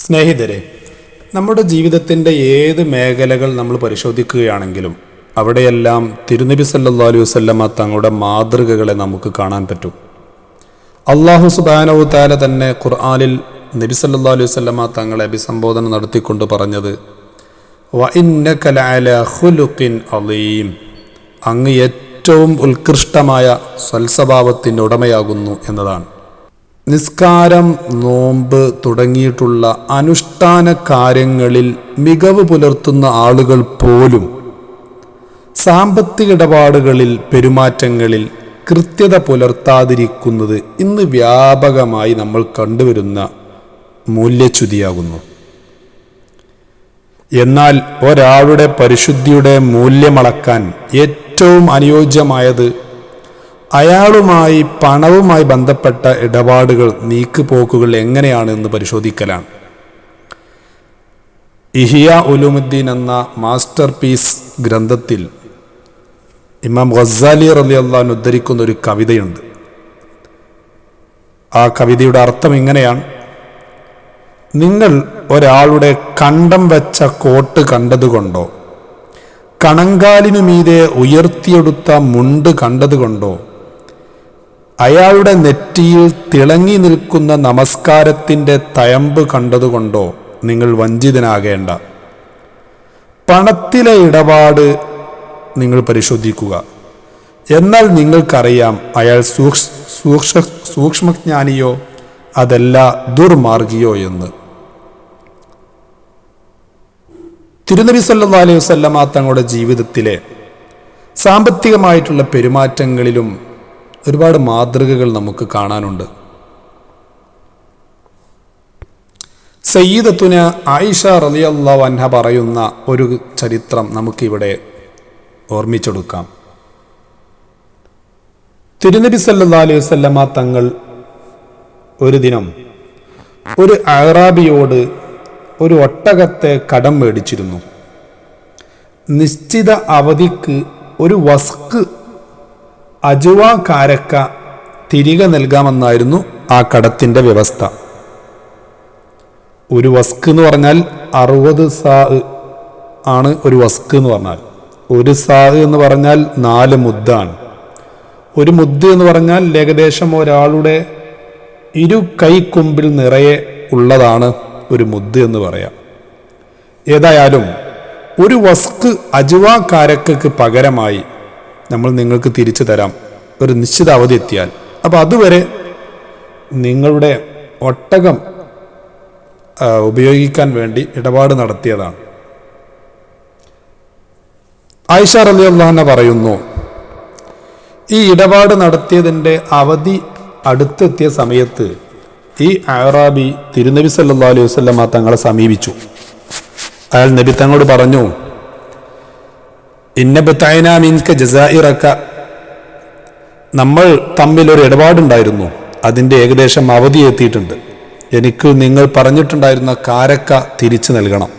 സ്നേഹിതരെ നമ്മുടെ ജീവിതത്തിന്റെ ഏത് മേഖലകൾ നമ്മൾ പരിശോധിക്കുകയാണെങ്കിലും അവിടെയെല്ലാം തിരുനബി സല്ലാ അലൈഹി വസ്ലമ തങ്ങളുടെ മാതൃകകളെ നമുക്ക് കാണാൻ പറ്റും. അള്ളാഹു സുബാനവു താല തന്നെ ഖുർആാനിൽ നബി സല്ലാ അലൈഹി വസ്ലമ തങ്ങളെ അഭിസംബോധന നടത്തിക്കൊണ്ട് പറഞ്ഞത് "വ ഇന്നക ഖുലുഖിൻ അലീം. അങ്ങ് ഏറ്റവും ഉത്കൃഷ്ടമായ സൽസ്വഭാവത്തിന്റെ ഉടമയാകുന്നു എന്നതാണ്. നിസ്കാരം നോമ്പ് തുടങ്ങിയിട്ടുള്ള അനുഷ്ഠാന കാര്യങ്ങളിൽ മികവ് പുലർത്തുന്ന ആളുകൾ പോലും സാമ്പത്തിക ഇടപാടുകളിൽ പെരുമാറ്റങ്ങളിൽ കൃത്യത പുലർത്താതിരിക്കുന്നത് ഇന്ന് വ്യാപകമായി നമ്മൾ കണ്ടുവരുന്ന മൂല്യച്യുതിയാകുന്നു. എന്നാൽ ഒരാളുടെ പരിശുദ്ധിയുടെ മൂല്യമളക്കാൻ ഏറ്റവും അനുയോജ്യമായത് അയാളുമായി പണവുമായി ബന്ധപ്പെട്ട ഇടപാടുകൾ നീക്കുപോക്കുകൾ എങ്ങനെയാണ് എന്ന് പരിശോധിക്കലാണ്. ഇഹിയ ഉലുമുദ്ദീൻ എന്ന മാസ്റ്റർ പീസ് ഗ്രന്ഥത്തിൽ ഇമാം ഗസാലി റലി അള്ളഹാൻ ഉദ്ധരിക്കുന്ന ഒരു കവിതയുണ്ട്. ആ കവിതയുടെ അർത്ഥം ഇങ്ങനെയാണ്. നിങ്ങൾ ഒരാളുടെ കണ്ടം വെച്ച കോട്ട് കണ്ടതുകൊണ്ടോ കണങ്കാലിനു മീതെ ഉയർത്തിയെടുത്ത മുണ്ട് കണ്ടതുകൊണ്ടോ അയാളുടെ നെറ്റിയിൽ തിളങ്ങി നിൽക്കുന്ന നമസ്കാരത്തിന്റെ തയമ്പ് കണ്ടതുകൊണ്ടോ നിങ്ങൾ വഞ്ചിതനാകേണ്ട. പണത്തിലെ ഇടപാട് നിങ്ങൾ പരിശോധിക്കുക. എന്നാൽ നിങ്ങൾക്കറിയാം അയാൾ സൂക്ഷ് സൂക്ഷ സൂക്ഷ്മജ്ഞാനിയോ അതല്ല ദുർമാർഗിയോ എന്ന്. തിരുനബി സല്ലാ അലൈഹി തങ്ങളുടെ ജീവിതത്തിലെ സാമ്പത്തികമായിട്ടുള്ള പെരുമാറ്റങ്ങളിലും ഒരുപാട് മാതൃകകൾ നമുക്ക് കാണാനുണ്ട്. സയ്യിദത്തുന ആയിഷ റലിയല്ലാ അൻഹ പറയുന്ന ഒരു ചരിത്രം നമുക്കിവിടെ ഓർമ്മിച്ചെടുക്കാം. തിരുനബി സല്ലാ അലൈഹി വസ്ലമ തങ്ങൾ ഒരു ദിനം ഒരു അറാബിയോട് ഒരു ഒട്ടകത്തെ കടം മേടിച്ചിരുന്നു. നിശ്ചിത അവധിക്ക് ഒരു വസ്ക് അജുവ കാരക്ക തിരികെ നൽകാമെന്നായിരുന്നു ആ കടത്തിന്റെ വ്യവസ്ഥ. ഒരു വസ്ക് എന്ന് പറഞ്ഞാൽ അറുപത് സാ ആണ് ഒരു വസ്ക് എന്ന് പറഞ്ഞാൽ. ഒരു സാ എന്ന് പറഞ്ഞാൽ നാല് മുദ്ദാണ്. ഒരു മുദ്ദ് എന്ന് പറഞ്ഞാൽ ഏകദേശം ഒരാളുടെ ഇരു കൈക്കുമ്പിൽ നിറയെ ഉള്ളതാണ് ഒരു മുദ്ദ് എന്ന് പറയാം. ഏതായാലും ഒരു വസ്ക് അജുവ കാരക്കക്ക് പകരമായി നമ്മൾ നിങ്ങൾക്ക് തിരിച്ചു തരാം. ഒരു നിശ്ചിത അവധി എത്തിയാൽ. അപ്പോൾ അതുവരെ നിങ്ങളുടെ ഒട്ടകം ഉപയോഗിക്കാൻ വേണ്ടി ഇടപാട് നടത്തിയതാണ്. ആയിഷ റലി അള്ളഹാന പറയുന്നു ഈ ഇടപാട് നടത്തിയതിന്റെ അവധി അടുത്തെത്തിയ സമയത്ത് ഈ അറാബി തിരുനബി സല്ലാ അലൈഹി വസ്ലമ തങ്ങളെ സമീപിച്ചു. അയാൾ നബി തങ്ങളോട് പറഞ്ഞു ഇന്നബത്തായന മിൻക ജസായിറക്ക നമ്മൾ തമ്മിൽ ഒരു ഇടപാടുണ്ടായിരുന്നു. അതിന്റെ ഏകദേശം അവധി എത്തിയിട്ടുണ്ട്. എനിക്ക് നിങ്ങൾ പറഞ്ഞിട്ടുണ്ടായിരുന്ന കാരക്ക തിരിച്ചു നൽകണം.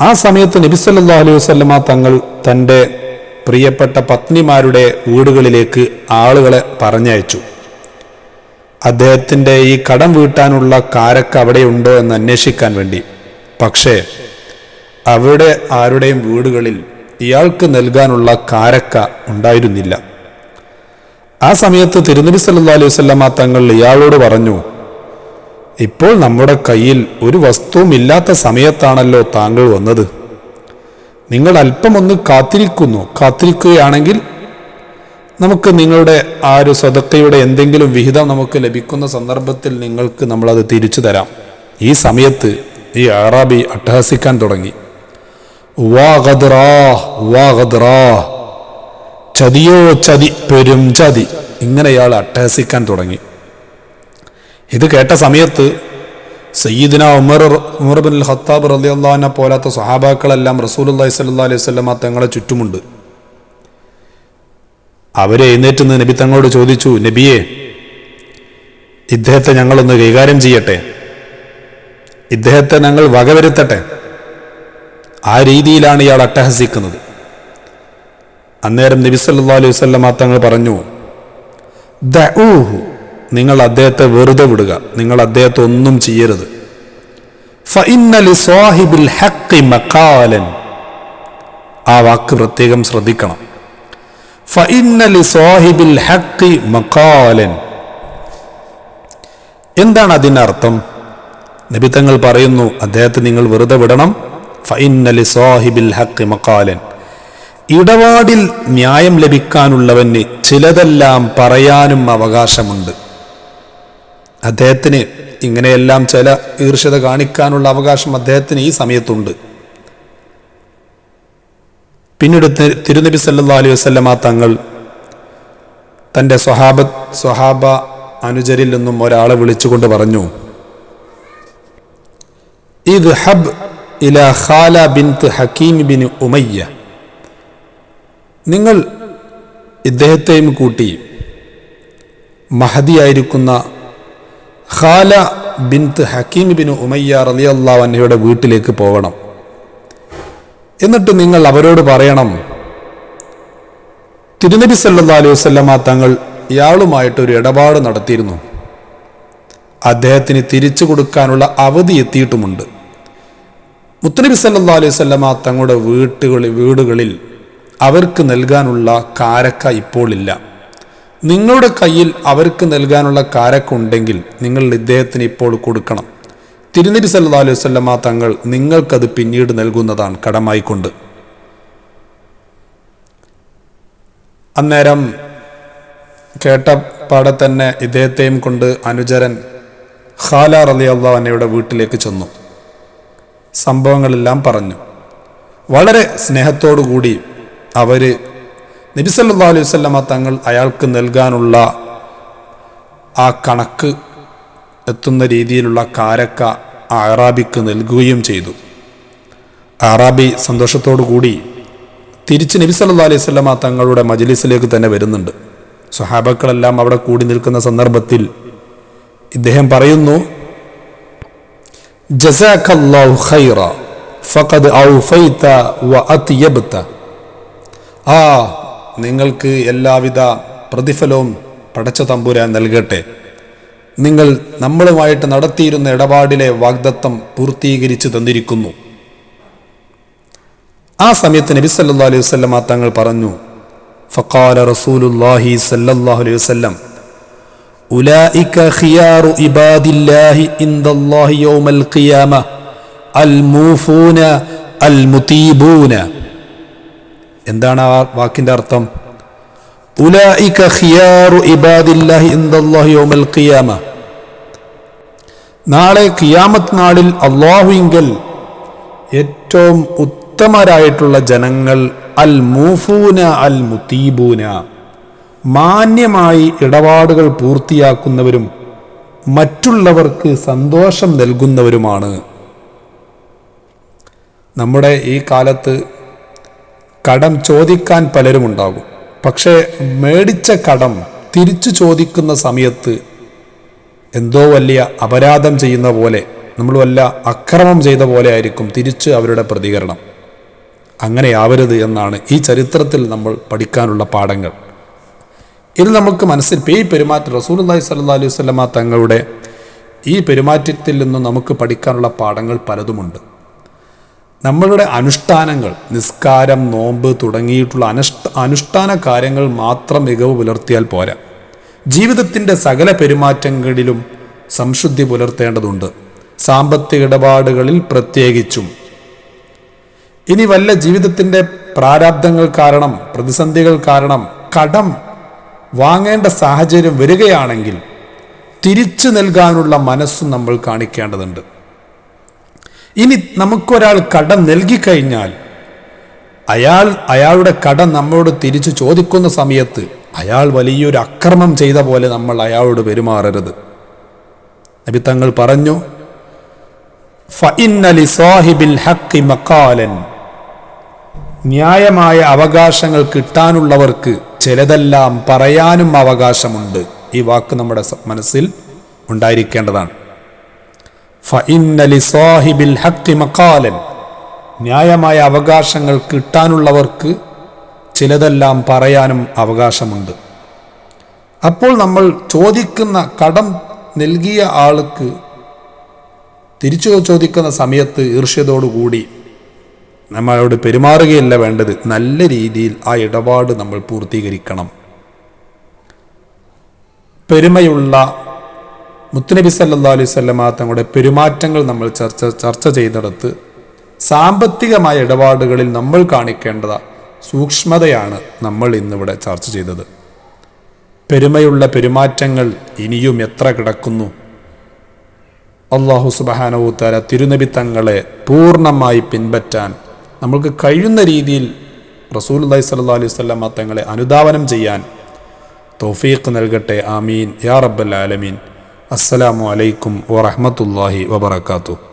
ആ സമയത്ത് നബി സല്ലാ അലൈഹി വസ്ലമ തങ്ങൾ തന്റെ പ്രിയപ്പെട്ട പത്നിമാരുടെ വീടുകളിലേക്ക് ആളുകളെ പറഞ്ഞയച്ചു. അദ്ദേഹത്തിന്റെ ഈ കടം വീട്ടാനുള്ള കാരക്ക അവിടെയുണ്ടോ എന്ന് അന്വേഷിക്കാൻ വേണ്ടി. പക്ഷേ അവിടെ ആരുടെയും വീടുകളിൽ ഇയാൾക്ക് നൽകാനുള്ള കാരക്ക ഉണ്ടായിരുന്നില്ല. ആ സമയത്ത് തിരുനബി സല്ലാ അലൈഹി വസ്ലമ തങ്ങൾ ഇയാളോട് പറഞ്ഞു ഇപ്പോൾ നമ്മുടെ കയ്യിൽ ഒരു വസ്തുവും ഇല്ലാത്ത സമയത്താണല്ലോ താങ്കൾ വന്നത്. നിങ്ങൾ അല്പമൊന്ന് കാത്തിരിക്കുന്നു. കാത്തിരിക്കുകയാണെങ്കിൽ നമുക്ക് നിങ്ങളുടെ ആ ഒരു സ്വതക്കയുടെ എന്തെങ്കിലും വിഹിതം നമുക്ക് ലഭിക്കുന്ന സന്ദർഭത്തിൽ നിങ്ങൾക്ക് നമ്മളത് തിരിച്ചു തരാം. ഈ സമയത്ത് ഈ അറാബി അട്ടഹസിക്കാൻ തുടങ്ങി. ചതിയോ ചതി പെരും ചതി. ഇങ്ങനെ ഇയാൾ അട്ടഹസിക്കാൻ തുടങ്ങി. ഇത് കേട്ട സമയത്ത് സയ്യിദിന ഉമർ ഉമർ ബിൻ ഖത്താബ് റലി അള്ളഹാനെ പോലാത്ത സഹാബാക്കളെല്ലാം റസൂലുല്ലാഹി സ്വല്ലല്ലാഹി അലൈഹി വസല്ലമ തങ്ങളെ ചുറ്റുമുണ്ട്. അവരെ എഴുന്നേറ്റ് നിന്ന് നബി തങ്ങളോട് ചോദിച്ചു നബിയെ ഇദ്ദേഹത്തെ ഞങ്ങളൊന്ന് കൈകാര്യം ചെയ്യട്ടെ? ഇദ്ദേഹത്തെ ഞങ്ങൾ വകവരുത്തട്ടെ? ആ രീതിയിലാണ് ഇയാൾ അട്ടഹസിക്കുന്നത്. അന്നേരം നബി അലൈഹി വസല്ലമ തങ്ങൾ പറഞ്ഞു ദഊഹു നിങ്ങൾ അദ്ദേഹത്തെ വെറുതെ വിടുക നിങ്ങൾ അദ്ദേഹത്തെ ഒന്നും ചെയ്യരുത്. ആ വാക്ക് പ്രത്യേകം ശ്രദ്ധിക്കണം. എന്താണ് അതിനർത്ഥം? നബി തങ്ങൾ പറയുന്നു അദ്ദേഹത്തെ നിങ്ങൾ വെറുതെ വിടണം മഖാലൻ. ഇടപാടിൽ ന്യായം ലഭിക്കാനുള്ളവന് ചിലതെല്ലാം പറയാനും അവകാശമുണ്ട്. അദ്ദേഹത്തിന് ഇങ്ങനെയെല്ലാം ചില ഈർഷ്യത കാണിക്കാനുള്ള അവകാശം അദ്ദേഹത്തിന് ഈ സമയത്തുണ്ട്. പിന്നീട് തിരുനബി സല്ലാ അലൈഹി വസ്ലമ തങ്ങൾ തന്റെ സ്വഹാബ സ്വഹാബ അനുജരിൽ നിന്നും ഒരാളെ വിളിച്ചുകൊണ്ട് പറഞ്ഞു ഇത് ഹബ് ഇല ഖാല ബിൻത്ത് ഹക്കീം ബിൻ ഉമയ്യ. നിങ്ങൾ ഇദ്ദേഹത്തെയും കൂട്ടി മഹദിയായിരിക്കുന്ന ഖാല ബിൻത്ത് ഹക്കീം ബിൻ ഉമയ്യ റലിയല്ലാ അന്നയുടെ വീട്ടിലേക്ക് പോകണം. എന്നിട്ട് നിങ്ങൾ അവരോട് പറയണം തിരുനബി സല്ലാ അലൈഹി വസ്ലമ തങ്ങൾ ഇയാളുമായിട്ട് ഒരു ഇടപാട് നടത്തിയിരുന്നു. അദ്ദേഹത്തിന് തിരിച്ചു കൊടുക്കാനുള്ള അവധി എത്തിയിട്ടുമുണ്ട്. മുത്തനബി സല്ലാ അലൈഹി സ്വല്ലമ തങ്ങളുടെ വീട്ടുകളിൽ വീടുകളിൽ അവർക്ക് നൽകാനുള്ള കാരക്ക ഇപ്പോൾ ഇല്ല നിങ്ങളുടെ കയ്യിൽ അവർക്ക് നൽകാനുള്ള കാരക്ക ഉണ്ടെങ്കിൽ നിങ്ങൾ ഇദ്ദേഹത്തിന് ഇപ്പോൾ കൊടുക്കണം. തിരുനബി സല്ലാ അലൈഹി സ്വല്ലമ തങ്ങൾ നിങ്ങൾക്കത് പിന്നീട് നൽകുന്നതാണ് കടമായിക്കൊണ്ട്. അന്നേരം കേട്ട പാടെ തന്നെ ഇദ്ദേഹത്തെയും കൊണ്ട് അനുചരൻ ഖാല റലി അന്നയുടെ വീട്ടിലേക്ക് ചെന്നു. സംഭവങ്ങളെല്ലാം പറഞ്ഞു. വളരെ സ്നേഹത്തോടുകൂടി അവർ നബിസല്ലാ അലൈഹി വസല്ലമ തങ്ങൾ അയാൾക്ക് നൽകാനുള്ള ആ കണക്ക് എത്തുന്ന രീതിയിലുള്ള കാരക്ക അറാബിക്ക് നൽകുകയും ചെയ്തു. അറാബി കൂടി തിരിച്ച് നബി സല്ലാ അലൈഹി സ്വലമ തങ്ങളുടെ മജലിസിലേക്ക് തന്നെ വരുന്നുണ്ട്. സ്വഹാബക്കളെല്ലാം അവിടെ കൂടി നിൽക്കുന്ന സന്ദർഭത്തിൽ ഇദ്ദേഹം പറയുന്നു ജസാഖല്ലാഹു ഖൈറ ഫഖദ് ഔഫൈത വ അത്യബ്ത. ആ നിങ്ങൾക്ക് എല്ലാവിധ പ്രതിഫലവും പടച്ച തമ്പുരാൻ നൽകട്ടെ. നിങ്ങൾ നമ്മളുമായിട്ട് നടത്തിയിരുന്ന ഇടപാടിലെ വാഗ്ദത്തം പൂർത്തീകരിച്ചു തന്നിരിക്കുന്നു. ആ സമയത്ത് നബി സല്ലാ അലൈഹി വസല്ലമ തങ്ങൾ പറഞ്ഞു ഫക്കാല റസൂലുല്ലാഹി സല്ലാഹു അലൈഹി വസല്ലം ഉലൈക ഖിയാറു ഇബാദില്ലാഹി ഇൻദല്ലാഹി യൗമൽ ഖിയാമ അൽ മൂഫൂന അൽ മുതീബൂന. എന്താണ് ആ വാക്കിന്റെ അർത്ഥം? ഉലൈക ഖിയാറു ഇബാദില്ലാഹി ഇൻദല്ലാഹി യൗമൽ ഖിയാമ. നാളെ ഖിയാമത്ത് നാളിൽ അള്ളാഹുവിങ്കൽ ഏറ്റവും ഉത്തമരായിട്ടുള്ള ജനങ്ങൾ അൽ മൂഫൂന അൽ മുത്തീബൂന മാന്യമായി ഇടപാടുകൾ പൂർത്തിയാക്കുന്നവരും മറ്റുള്ളവർക്ക് സന്തോഷം നൽകുന്നവരുമാണ്. നമ്മുടെ ഈ കാലത്ത് കടം ചോദിക്കാൻ പലരും ഉണ്ടാകും. പക്ഷേ മേടിച്ച കടം തിരിച്ചു ചോദിക്കുന്ന സമയത്ത് എന്തോ വലിയ അപരാധം ചെയ്യുന്ന പോലെ നമ്മൾ വല്ല അക്രമം ചെയ്ത പോലെ ആയിരിക്കും തിരിച്ച് അവരുടെ പ്രതികരണം. അങ്ങനെയാവരുത് എന്നാണ് ഈ ചരിത്രത്തിൽ നമ്മൾ പഠിക്കാനുള്ള പാഠങ്ങൾ. ഇത് നമുക്ക് മനസ്സിൽ ഈ പെരുമാറ്റം റസൂലുള്ളാഹി സ്വല്ലല്ലാഹു അലൈഹി സ്വലമ തങ്ങളുടെ ഈ പെരുമാറ്റത്തിൽ നിന്നും നമുക്ക് പഠിക്കാനുള്ള പാഠങ്ങൾ പലതുമുണ്ട്. നമ്മളുടെ അനുഷ്ഠാനങ്ങൾ നിസ്കാരം നോമ്പ് തുടങ്ങിയിട്ടുള്ള അനുഷ്ഠ അനുഷ്ഠാന കാര്യങ്ങൾ മാത്രം മികവ് പുലർത്തിയാൽ പോരാ. ജീവിതത്തിന്റെ സകല പെരുമാറ്റങ്ങളിലും സംശുദ്ധി പുലർത്തേണ്ടതുണ്ട്. സാമ്പത്തിക ഇടപാടുകളിൽ പ്രത്യേകിച്ചും. ഇനി വല്ല ജീവിതത്തിന്റെ പ്രാരാബ്ദങ്ങൾ കാരണം പ്രതിസന്ധികൾ കാരണം കടം വാങ്ങേണ്ട സാഹചര്യം വരികയാണെങ്കിൽ തിരിച്ചു നൽകാനുള്ള മനസ്സും നമ്മൾ കാണിക്കേണ്ടതുണ്ട് ഇനി നമുക്കൊരാൾ കടം നൽകിക്കഴിഞ്ഞാൽ അയാൾ അയാളുടെ കടം നമ്മളോട് തിരിച്ചു ചോദിക്കുന്ന സമയത്ത് അയാൾ വലിയൊരു അക്രമം ചെയ്ത പോലെ നമ്മൾ അയാളോട് പെരുമാറരുത് നബി തങ്ങൾ പറഞ്ഞു. ന്യായമായ അവകാശങ്ങൾ കിട്ടാനുള്ളവർക്ക് ചിലതെല്ലാം പറയാനും അവകാശമുണ്ട്. ഈ വാക്ക് നമ്മുടെ മനസ്സിൽ ഉണ്ടായിരിക്കേണ്ടതാണ്. ന്യായമായ അവകാശങ്ങൾ കിട്ടാനുള്ളവർക്ക് ചിലതെല്ലാം പറയാനും അവകാശമുണ്ട്. അപ്പോൾ നമ്മൾ ചോദിക്കുന്ന കടം നൽകിയ ആൾക്ക് തിരിച്ചു ചോദിക്കുന്ന സമയത്ത് ഈർഷ്യതോടുകൂടി നമ്മളോട് പെരുമാറുകയല്ല വേണ്ടത്. നല്ല രീതിയിൽ ആ ഇടപാട് നമ്മൾ പൂർത്തീകരിക്കണം. പെരുമയുള്ള മുത്തുനബി സല്ലാ അലൈഹി സ്വല്ലമ തങ്ങളുടെ പെരുമാറ്റങ്ങൾ നമ്മൾ ചർച്ച ചർച്ച ചെയ്തെടുത്ത് സാമ്പത്തികമായ ഇടപാടുകളിൽ നമ്മൾ കാണിക്കേണ്ടത് സൂക്ഷ്മതയാണ് നമ്മൾ ഇന്നിവിടെ ചർച്ച ചെയ്തത്. പെരുമയുള്ള പെരുമാറ്റങ്ങൾ ഇനിയും എത്ര കിടക്കുന്നു? അള്ളാഹു സുബഹാനവുത്താല തിരുനബി തങ്ങളെ പൂർണമായി പിൻപറ്റാൻ നമ്മൾക്ക് കഴിയുന്ന രീതിയിൽ റസൂൽ അള്ളഹി സല്ലാ അലൈഹി സ്വല്ലമ്മ തങ്ങളെ അനുധാവനം ചെയ്യാൻ തൗഫീഖ് നൽകട്ടെ. ആമീൻ. യാ റബ്ബൽ ആലമീൻ. അസ്സലാമു അലൈക്കും വറഹ്മത്തുള്ളാഹി വബറകാതുഹു.